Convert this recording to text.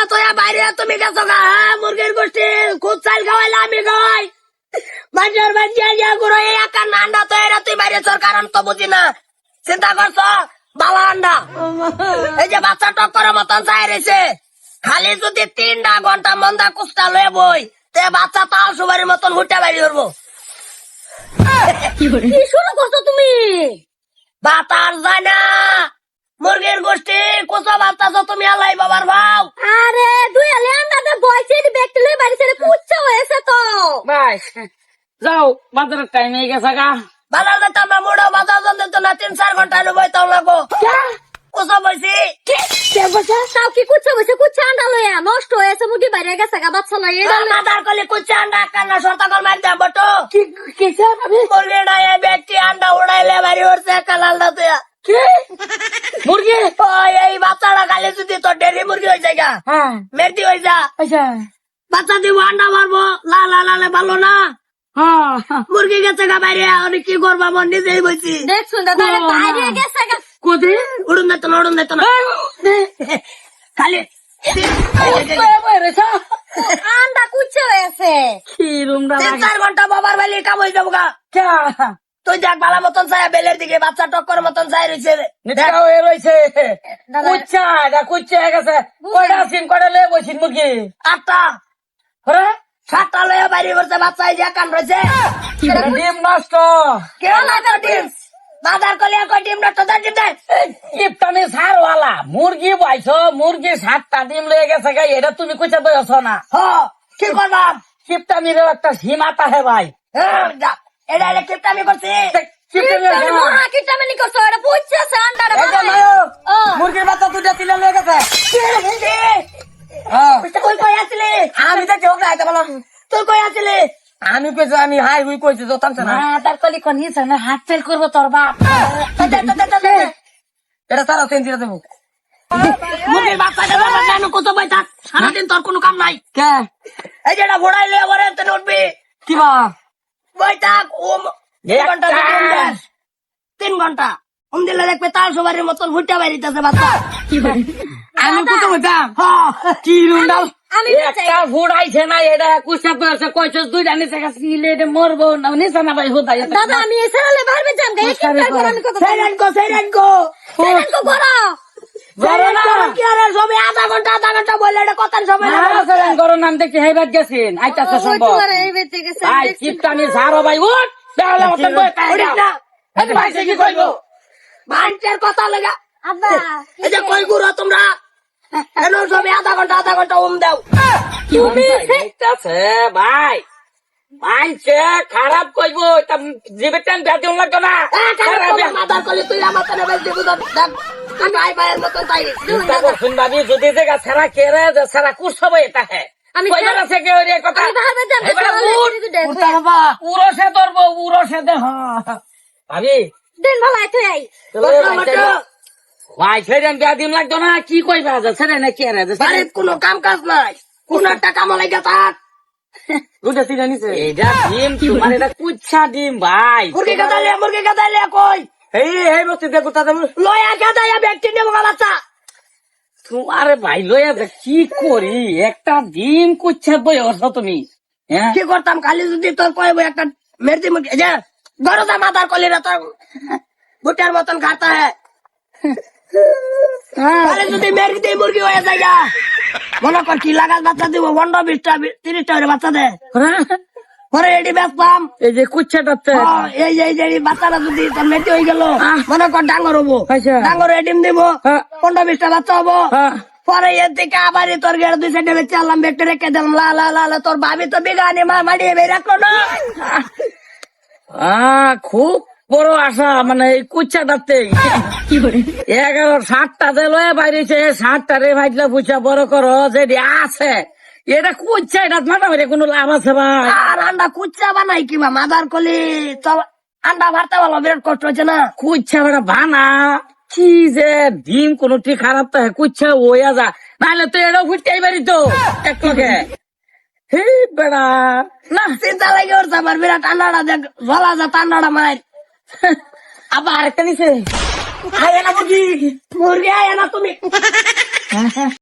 আন্ডা তো বাইরে তুমি গেছো গা হ্যাঁ? মুরগির গোষ্ঠী খুব চাল খাওয়াইলে আমি খাওয়াই মানুষের বাড়িয়ে গিয়ে গুলো এই একা আন্ডা তো এরা তুই বাইরে চোর কারণ তো বুঝি না। চিন্তা করছ? বালা আন্ডা। এই যে বাচ্চা মতন চাই রয়েছে খালি যদি তিনটা ঘণ্টা মন্দা কুস্তা লয়ে বই তে বাচ্চা তাল সুবারির মতন হুটে বাইরে করব কি শুরু করছ তুমি? বাতার যায় না। মুরগির গোষ্ঠী কোসা বাচ্চা তুমি আলাই বাবার ভাও আরে দুই আলে আন্দাতে বয়সে ব্যক্তি লই বাড়ি ছেড়ে পুচ্ছ হয়েছে তো ভাই যাও বাজারের টাইম হয়ে গেছে গা বাজার যেতে আমরা মোড়া বাজার জন্য তো না তিন চার ঘণ্টা নেব তাও লাগবো কোসা কে বলছে তাও কি কুচ্ছ বসে কুচ্ছ আন্ডা লইয়া নষ্ট হয়েছে মুরগি বাইরে গেছে গা বাচ্চা লই এটা মাদার কলি কুচে আন্ডা কান্না সরতা কল মার দেব বটো কি মুরগি ডায়ে ব্যক্তি আন্ডা উড়াইলে বাড়ি উঠছে কালাল না কি ওই এই বাচ্চাটা খালি যদি তোর ডেরি মুরগি হয়ে যায় হ্যাঁ। মেরদি হয়ে যা। আচ্ছা। বাচ্চা দিব আন্ডা মারবো। লা লা লালে ভালো না? হ্যাঁ। হ্যাঁ। মুরগি গেছে গা বাইরে আমি কি করব? আমার নিজেই বলছি দেখছুন দাদা বাইরে গেছে গা। কোথায়? উড়ুন না উড়ুন দিত না। খালি। আন্ডা কুচ্ছ হয়েছে কি রুমটা তিন চার ঘণ্টা বাবার বালি কাম হয়ে যাব গা? তুই দেখ বালা মতন চাই বেলের দিকে বাচ্চা টক্কর মতন চাই রয়েছে। হয়ে রয়েছে। এটা কুচ্ছা হয়ে গেছে। কয়টা সিম কয়টা বসিন মুরগি? আটটা। হরে সাতটা লয়ে বাইরে করছে বাচ্চা এই যে কান রয়েছে। ডিম নষ্ট। কেউ লাগা ডিম? বাজার ডিম নষ্ট? দেয় ডিম দেয় সারওয়ালা মুরগি পাইছো মুরগি সাতটা ডিম লয়ে গেছে গাই এটা তুমি কুচা বয়স না। হ কি করবাম কিপটামির একটা সীমাতা হে ভাই। হ্যাঁ। এটা এটা কিপটা আমি করছি কিপটামির মহা কিটামেনি করছ এটা পুচ্ছছে আন্ডাটা ও। মুরগির বাচ্চা দুটা তিলে লয়ে গেছে। তুই কই আসলি? আমি তো চোখ রাইতে বললাম তুই কই আসলি? আমি কইছি আমি হাই হুই কইছি যোতাম না। তার কলি কোন হিসা না হাত ফেল করব তোর বাপ। এটা তারা সেন দিয়ে দেবো। মুরগির বাচ্চাটা বাবা কেন কত বই থাক। সারাদিন তোর কোনো কাম নাই। কে? এই যেটা ভোড়াইলে আবার এতে উঠবি কি বা? বই থাক ও ম- তিন। ঘণ্টা তিন ঘণ্টা। উম দিলে দেখবে তাল সবারই মতন ভুট্টা বাইরিতেছে বাচ্চা। আমি কত হ্যাঁ কি রুন্ডাল একটা ভুড় আইছে না এটা কুসা পেয়েছে কইছস দুই জানি থেকে সিলে এটা মরবো? না নিছে না ভাই হোদাই দাদা আমি এসরালে কি কো কো সেরান কো কো লাগে না। করো কথা লাগা আব্বা এই যে কই গুরো তোমরা? সবে আধা ঘণ্টা আধা ঘণ্টা উম দাও। তুমি ভাই। মানছে খারাপ কইবো তা জিবে টান ব্যাধি লাগতো না। মাদার তুই আমার বেশ দেবো ভাই ভাইয়ের মতন তাই শুনবাবি যদি দেখা সারা কেরে সারা কুস হবে এটা হে আমি কইবার আছে কে কইবা না কে কোনো কাম কাজ নাই। কোন একটা কাম লাগে তার দুটা তিনটা এটা ডিম তোমার এটা কুচ্ছা ডিম ভাই। মুরগি গাদাইলে মুরগি গাদাইলে কই? এই এই বস্তু দেখো তা তুমি লয়া গাদাইয়া ব্যক্তি নেব গালাচ্ছা তোমারে ভাই লইয়া যে কি করি? একটা দিন ডিম কুচ্ছা বয়স তুমি হ্যাঁ? কি করতাম? খালি যদি তোর কইব একটা মেরতি মুরগি যে গরদা মাদার কলিরা তোর ভুট্টার মতন খাতা হ্যাঁ। তাহলে যদি মেরতি মুরগি হয়ে যায় মনে কর কি লাগাল বাচ্চা দিব পনেরো বিশটা তিরিশটা বাচ্চা দে। হ্যাঁ? পরে এটি বেচতাম এই যে কুচ্ছাটাতে এই যে এই যে বাচ্চাটা যদি মেরতি হয়ে গেল। মনে কর ডাঙর হব। আচ্ছা। ডাঙর এটিম দিব। পনেরো বিশটা বাচ্চা হব। পরে এর থেকে আবার তোর গেড়ে দুই সাইডে বেঁচে আনলাম বেঁচে রেখে দিলাম। লা লা লা লা তোর ভাবি তো বিঘানি মা মাড়িয়ে বের রাখল না। খুব বড় আশা মানে এই কুচ্ছাটাতে এগারো সাতটাতে লয়ে বাইরেছে সাতটা রে ভাইটলা পুছা বড় করো যেটি আছে। এটা কুচ্ছা এটা মাথা মেরে কোনো লাভ আছে ভাই? আর আন্ডা কুচ্চা বানাই কিবা মাদার কলি? আন্ডা ভারতে ভালো বিরাট কষ্ট হচ্ছে না? কুচ্ছা বেটা ভানা কি যে ডিম কোন ঠিক খারাপ তো কুচ্ছা ওয়া যা। নাহলে তো এটাও ফুটতেই পারি তো একটুকে হে বেড়া। না। চিন্তা লাগে ওর আমার বিরাট ঠান্ডাটা দেখ জ্বলা যা ঠান্ডাটা মায়ের আবার আরেকটা নিছে। মুরগি আয় না তুমি।